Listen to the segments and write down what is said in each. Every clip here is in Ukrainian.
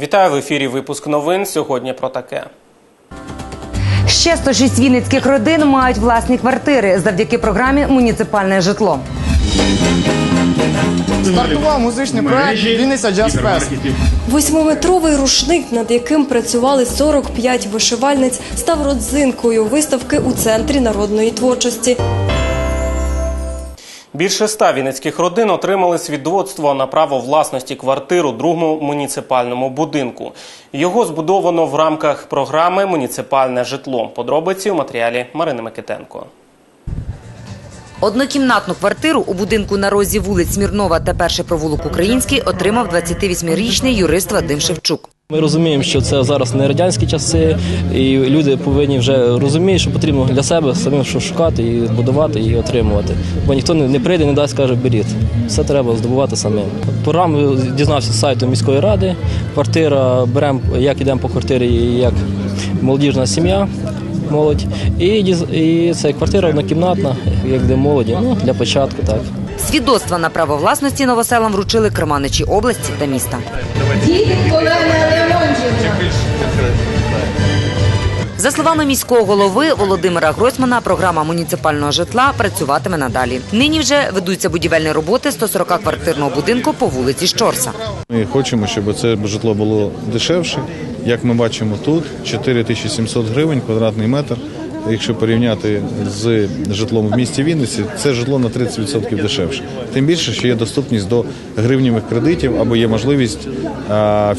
Вітаю в ефірі. Випуск новин. Сьогодні про таке. Ще 106 вінницьких родин мають власні квартири завдяки програмі Муніципальне житло. Стартував музичний проект Вінниця Джаз Фест. Восьмиметровий рушник, над яким працювали 45 вишивальниць, став родзинкою виставки у центрі народної творчості. Більше ста вінницьких родин отримали свідоцтво на право власності квартир у другому муніципальному будинку. Його збудовано в рамках програми Муніципальне житло. Подробиці у матеріалі Марини Микитенко. Однокімнатну квартиру у будинку на розі вулиць Смірнова та перший провулок Український отримав 28-річний юрист Вадим Шевчук. Ми розуміємо, що це зараз не радянські часи, і люди повинні вже розуміти, що потрібно для себе самим що шукати і будувати і отримувати. Бо ніхто не прийде, не дасть, каже, беріть. Все треба здобувати самим. Програму дізнався з сайту міської ради. Квартира беремо, як йдемо по квартирі, як молодіжна сім'я. Молодь і, і це квартира однокімнатна, як для молоді. Ну для початку так. Свідоцтва на право власності новоселам вручили керманичі області та міста. За словами міського голови Володимира Гройсмана, програма муніципального житла працюватиме надалі. Нині вже ведуться будівельні роботи 140-квартирного будинку по вулиці Щорса. Ми хочемо, щоб це житло було дешевше. Як ми бачимо тут, 4700 гривень квадратний метр. Якщо порівняти з житлом в місті Вінниці, це житло на 30% дешевше. Тим більше, що є доступність до гривневих кредитів або є можливість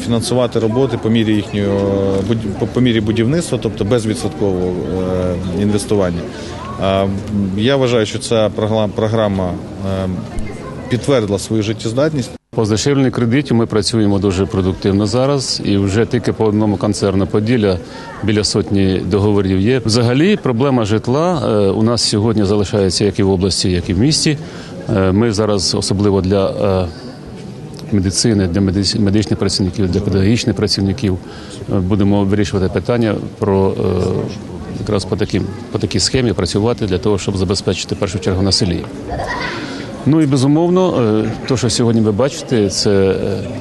фінансувати роботи по мірі їхнього по мірі будівництва, тобто безвідсоткового е, інвестування. Я вважаю, що ця програма е, підтвердила свою життєздатність. По здешевленню кредитів ми працюємо дуже продуктивно зараз, і вже тільки по одному концерну Поділля біля сотні договорів є. Взагалі, проблема житла е, у нас сьогодні залишається як і в області, як і в місті. Е, Ми зараз, особливо для е, медицини, для медичних працівників, для педагогічних працівників, будемо вирішувати питання про якраз по таким по такій схемі працювати для того, щоб забезпечити першу чергу на селі. Ну і безумовно, е, то, що сьогодні ви бачите, це е,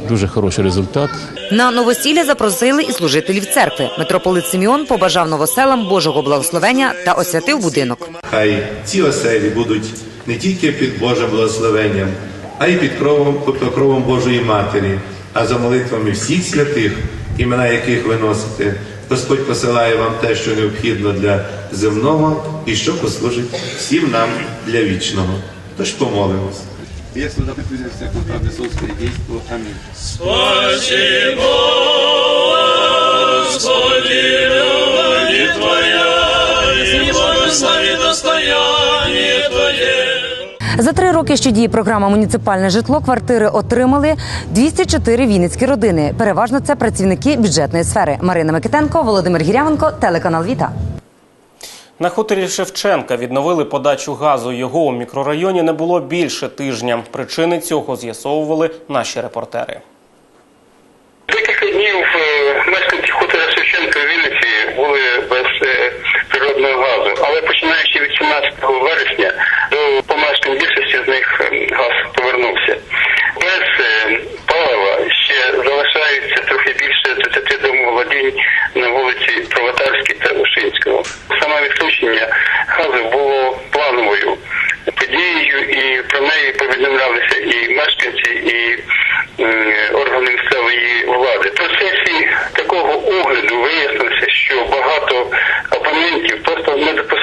дуже хороший результат. На новосілля запросили і служителів церкви. Митрополит Симеон побажав новоселам Божого благословення та освятив будинок. Хай ці оселі будуть не тільки під Божим благословенням, а й під кровом, під покровом Божої Матері, а за молитвами всіх святих, імена яких ви носите. Господь посилає вам те, що необхідно для земного і що послужить всім нам для вічного. Тож помолимось. Если допустим, секунду, Иисусское действо. Аминь. За три роки, що діє програма Муніципальне житло, квартири отримали 204 вінницькі родини. Переважно це працівники бюджетної сфери. Марина Микитенко, Володимир Гірявенко, телеканал Віта. На хуторі Шевченка відновили подачу газу. Його у мікрорайоні не було більше тижня. Причини цього з'ясовували наші репортери. Декілька днів е, мешканці хутора Шевченка в Вінниці були без е, природного газу, але починаючи від 17 вересня до помешкань більшості з них е, газ повернувся. Без е, палива ще залишається трохи більше 30 домоволодінь на вулиці Пролетарській та Ушинського. Саме відключення газу було плановою подією, і про неї повідомлялися і мешканці, і е, органи місцевої влади. В процесі такого вияснився, що багато опонентів просто не допускають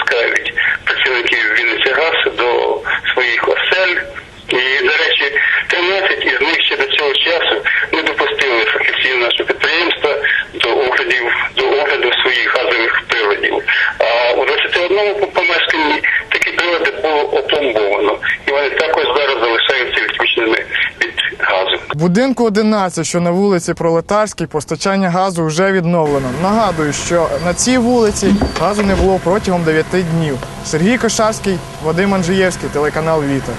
будинку 11, що на вулиці Пролетарській, постачання газу вже відновлено. Нагадую, що на цій вулиці газу не було протягом 9 днів. Сергій Кошарський, Вадим Анжиєвський, телеканал Віта.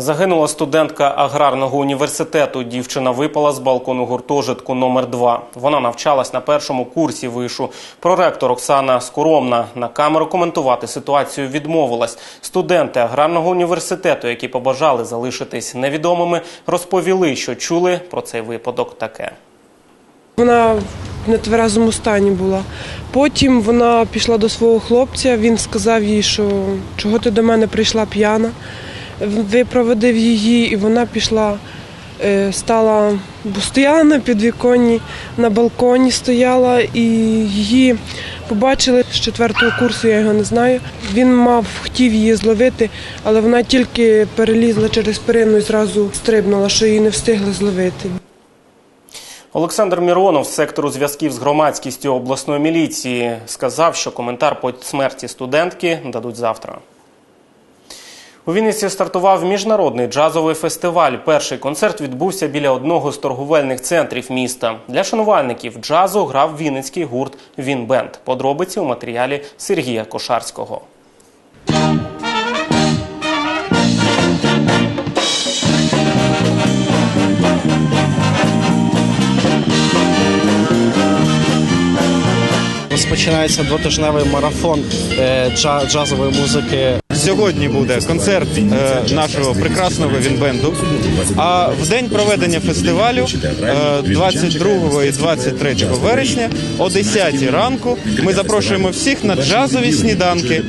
Загинула студентка аграрного університету. Дівчина випала з балкону гуртожитку номер 2 Вона навчалась на першому курсі вишу. Проректор Оксана Скоромна на камеру коментувати ситуацію відмовилась. Студенти аграрного університету, які побажали залишитись невідомими, розповіли, що чули про цей випадок таке. Вона в нетверезому стані була. Потім вона пішла до свого хлопця, він сказав їй, що чого ти до мене прийшла п'яна. Випроводив її, і вона пішла, е, стала, стояла на підвіконні, на балконі стояла, і її побачили з четвертого курсу, я його не знаю. Він мав, хотів її зловити, але вона тільки перелізла через перину і зразу стрибнула, що її не встигли зловити. Олександр Міронов з сектору зв'язків з громадськістю обласної міліції сказав, що коментар по смерті студентки дадуть завтра. У Вінниці стартував міжнародний джазовий фестиваль. Перший концерт відбувся біля одного з торговельних центрів міста. Для шанувальників джазу грав вінницький гурт Вінбенд. Подробиці у матеріалі Сергія Кошарського. Розпочинається двотижневий марафон е, джа- джазової музики. Сьогодні буде концерт е, нашого прекрасного вінбенду. А в день проведення фестивалю, е, 22 і 23 вересня, о 10 ранку, ми запрошуємо всіх на джазові сніданки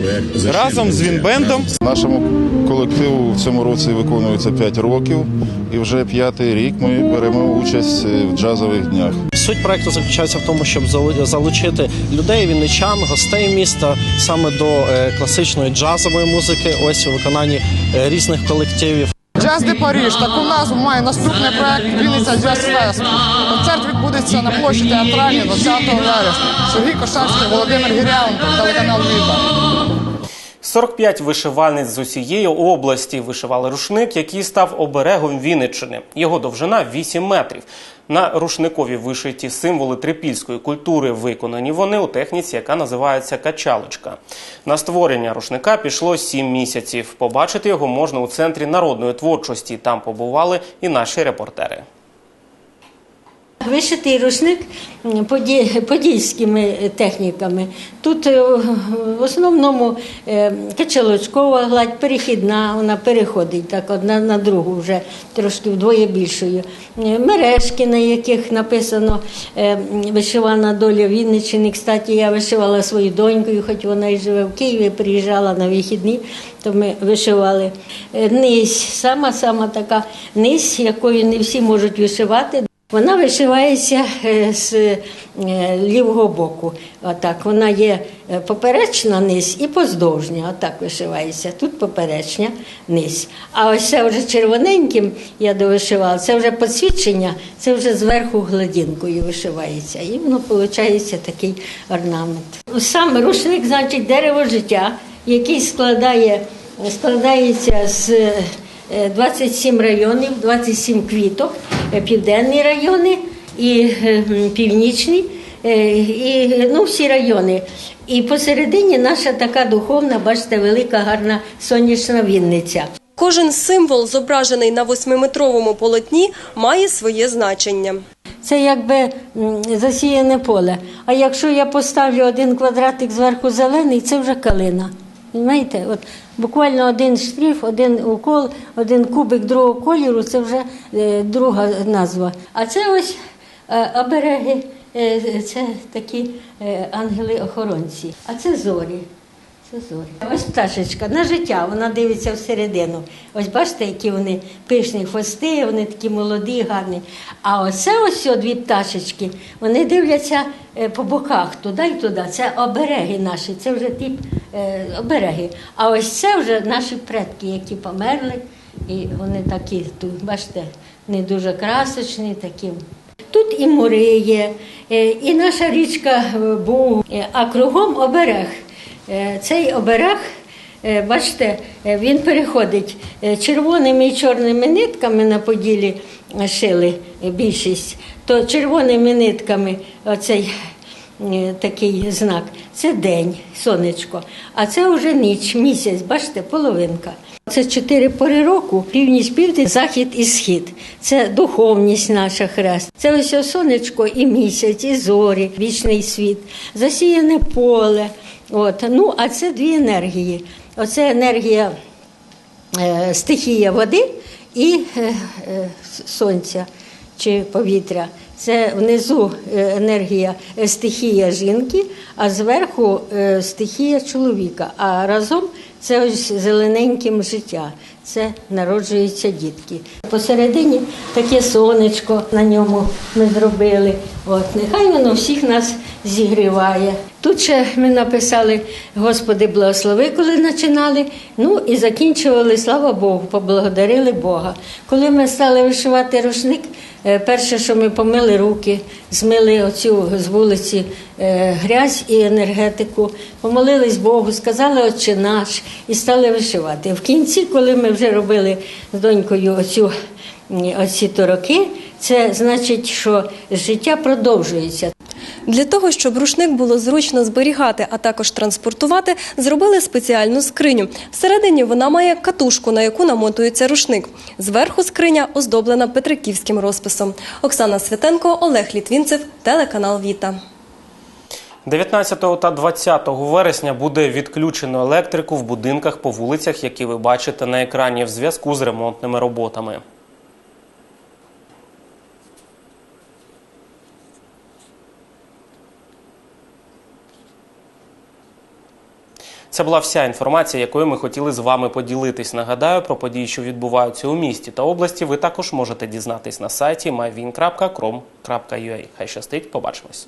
разом з вінбендом. Нашому колективу в цьому році виконується 5 років, і вже п'ятий рік ми беремо участь в джазових днях. Суть проекту заключається в тому, щоб залучити людей, вінничан, гостей міста саме до е, класичної джазової музики. Ось у виконанні е, різних колективів. Джаз де Паріж таку назву має наступний проект Вінниця Джаз Фест. Концерт відбудеться на площі театральній 20 вересня. Сергій Кошарський, Володимир Гірявенко, телеканал Віта. 45 вишивальниць з усієї області вишивали рушник, який став оберегом Вінниччини. Його довжина 8 метрів. На рушникові вишиті символи трипільської культури. Виконані вони у техніці, яка називається качалочка. На створення рушника пішло 7 місяців. Побачити його можна у центрі народної творчості. Там побували і наші репортери. Вишитий рушник подільськими техніками. Тут е, в основному е, качалочкова гладь, перехідна, вона переходить так одна на другу, вже трошки вдвоє більшою. Е, Мережки, на яких написано вишивана доля Вінниччини. Кстати, я вишивала свою донькою, хоч вона і живе в Києві, приїжджала на вихідні, то ми вишивали. Низь, сама-сама така низь, якою не всі можуть вишивати. Вона вишивається е, з е, лівого боку. Отак. Вона є е, поперечна низ і поздовжня. Отак вишивається. Тут поперечня низ. А ось це вже червоненьким я довишивала, це вже посвідчення, це вже зверху гладінкою вишивається. І воно виходить такий орнамент. Сам рушник, значить, дерево життя, який складає, складається з. Е, 27 районів, 27 квіток, е, південні райони і е, північні, е, і ну, всі райони. І посередині наша така духовна, бачите, велика, гарна сонячна Вінниця. Кожен символ, зображений на восьмиметровому полотні, має своє значення. Це якби засіяне поле. А якщо я поставлю один квадратик зверху зелений, це вже калина. Знаєте, от буквально один штрих, один укол, один кубик другого кольору це вже е, друга назва. А це ось е, обереги, е, це такі ангели-охоронці. А це зорі. Це зорі. Ось пташечка на життя, вона дивиться всередину. Ось бачите, які вони пишні хвости, вони такі молоді, гарні. А оце ось дві пташечки, вони дивляться по боках туди і туди. Це обереги наші, це вже ті е, обереги. А ось це вже наші предки, які померли, і вони такі, тут, бачите, не дуже красочні, такі. Тут і мури є, е, і наша річка е, Буг, е, а кругом оберег. Цей оберег, бачите, він переходить червоними і чорними нитками на поділі шили більшість, то червоними нитками оцей такий знак це день, сонечко, а це вже ніч, місяць, бачите, половинка. Це чотири пори року: північ, південь, захід і схід. Це духовність наша хрест. Це ось сонечко і місяць, і зорі, вічний світ, засіяне поле. От. Ну, а це дві енергії. Оце енергія е, стихія води і е, е, сонця чи повітря. Це внизу е, енергія е, стихія жінки, а зверху е, стихія чоловіка. А разом це ось зелененьким життя. Це народжуються дітки. Посередині таке сонечко на ньому ми зробили. От нехай воно всіх нас зігріває. Тут ще ми написали Господи, благослови, коли починали. Ну і закінчували, слава Богу, поблагодарили Бога. Коли ми стали вишивати рушник, е, перше, що ми помили руки, змили оцю з вулиці е, грязь і енергетику, помолились Богу, сказали Отче наш і стали вишивати. В кінці, коли ми вже робили з донькою оцю, оці тороки, це значить, що життя продовжується. Для того, щоб рушник було зручно зберігати, а також транспортувати, зробили спеціальну скриню. Всередині вона має катушку, на яку намотується рушник. Зверху скриня оздоблена петриківським розписом. Оксана Святенко, Олег Літвінцев, телеканал Віта. 19 та 20 вересня буде відключено електрику в будинках по вулицях, які ви бачите на екрані в зв'язку з ремонтними роботами. Це була вся інформація, якою ми хотіли з вами поділитись. Нагадаю, про події, що відбуваються у місті та області, ви також можете дізнатись на сайті myvin.com.ua. Хай щастить, побачимось.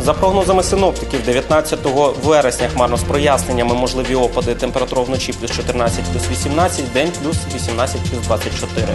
За прогнозами синоптиків, 19 вересня хмарно з проясненнями можливі опади. Температура вночі плюс 14 плюс 18, день плюс 18 плюс 24.